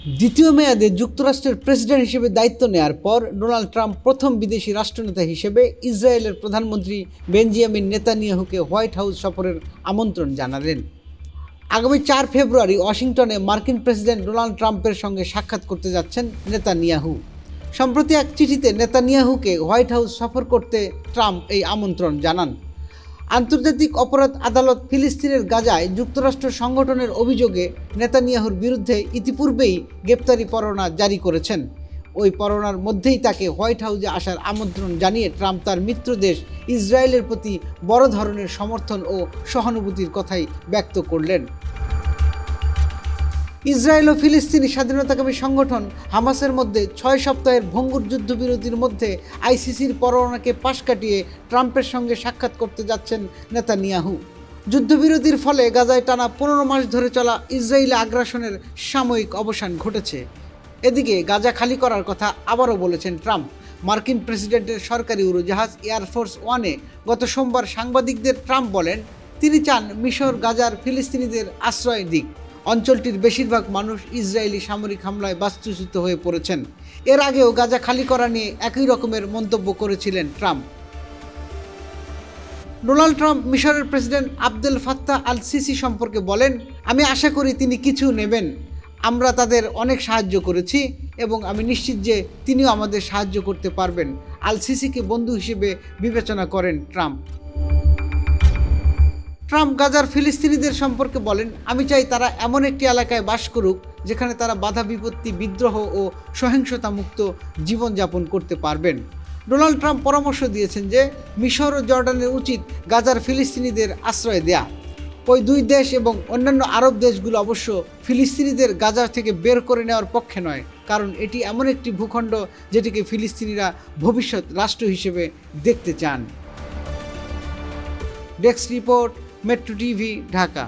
দ্বিতীয় মেয়াদে যুক্তরাষ্ট্রের প্রেসিডেন্ট হিসেবে দায়িত্ব নেয়ার পর ডোনাল্ড ট্রাম্প প্রথম বিদেশি রাষ্ট্রনেতা হিসেবে ইসরায়েলের প্রধানমন্ত্রী বেঞ্জিয়ামিন নেতানিয়াহুকে হোয়াইট হাউস সফরের আমন্ত্রণ জানালেন। আগামী চার ফেব্রুয়ারি ওয়াশিংটনে মার্কিন প্রেসিডেন্ট ডোনাল্ড ট্রাম্পের সঙ্গে সাক্ষাৎ করতে যাচ্ছেন নেতানিয়াহু। সম্প্রতি এক চিঠিতে নেতানিয়াহুকে হোয়াইট হাউস সফর করতে ট্রাম্প এই আমন্ত্রণ জানান। আন্তর্জাতিক অপরাধ আদালত ফিলিস্তিনের গাজায় যুক্তরাষ্ট্র সংগঠনের অভিযোগে নেতানিয়াহুর বিরুদ্ধে ইতিপূর্বেই গ্রেপ্তারি পরোয়ানা জারি করেছেন। ওই পরোয়ানার মধ্যেই তাকে হোয়াইট হাউসে আসার আমন্ত্রণ জানিয়ে ট্রাম্প তার মিত্র দেশ ইসরায়েলের প্রতি বড় ধরনের সমর্থন ও সহানুভূতির কথাই ব্যক্ত করলেন। ইসরায়েল ও ফিলিস্তিনি স্বাধীনতাকামী সংগঠন হামাসের মধ্যে ছয় সপ্তাহের ভঙ্গুর যুদ্ধবিরতির মধ্যে আইসিসির পরোয়ানাকে পাশ কাটিয়ে ট্রাম্পের সঙ্গে সাক্ষাৎ করতে যাচ্ছেন নেতানিয়াহু। যুদ্ধবিরতির ফলে গাজায় টানা পনেরো মাস ধরে চলা ইসরায়েলি আগ্রাসনের সাময়িক অবসান ঘটেছে। এদিকে গাজা খালি করার কথা আবারও বলেছেন ট্রাম্প। মার্কিন প্রেসিডেন্টের সরকারি উড়োজাহাজ এয়ারফোর্স ওয়ানে গত সোমবার সাংবাদিকদের ট্রাম্প বলেন, তিনি চান মিশর, গাজার ফিলিস্তিনিদের আশ্রয় দিক। অঞ্চলটির বেশিরভাগ মানুষ ইসরায়েলি সামরিক হামলায় বাস্তুচ্যুত হয়ে পড়েছেন। এর আগেও গাজা খালি করা নিয়ে একই রকমের মন্তব্য করেছিলেন ট্রাম্প। ডোনাল্ড ট্রাম্প মিশরের president Abdel Fattah al Sisi সম্পর্কে বলেন, আমি আশা করি তিনি কিছু নেবেন। আমরা তাদের অনেক সাহায্য করেছি এবং আমি নিশ্চিত যে তিনিও আমাদের সাহায্য করতে পারবেন। আল সিসিকে বন্ধু হিসেবে বিবেচনা করেন ট্রাম্প। ট্রাম্প গাজার ফিলিস্তিনিদের সম্পর্কে বলেন, আমি চাই তারা এমন একটি এলাকায় বাস করুক, যেখানে তারা বাধা বিপত্তি, বিদ্রোহ ও সহিংসতা মুক্ত জীবনযাপন করতে পারবেন। ডোনাল্ড ট্রাম্প পরামর্শ দিয়েছেন যে, মিশর ও জর্ডানের উচিত গাজার ফিলিস্তিনিদের আশ্রয় দেয়া। ওই দুই দেশ এবং অন্যান্য আরব দেশগুলো অবশ্য ফিলিস্তিনিদের গাজা থেকে বের করে নেওয়ার পক্ষে নয়, কারণ এটি এমন একটি ভূখণ্ড যেটিকে ফিলিস্তিনিরা ভবিষ্যৎ রাষ্ট্র হিসেবে দেখতে চান। Desk report Metro TV Dhaka.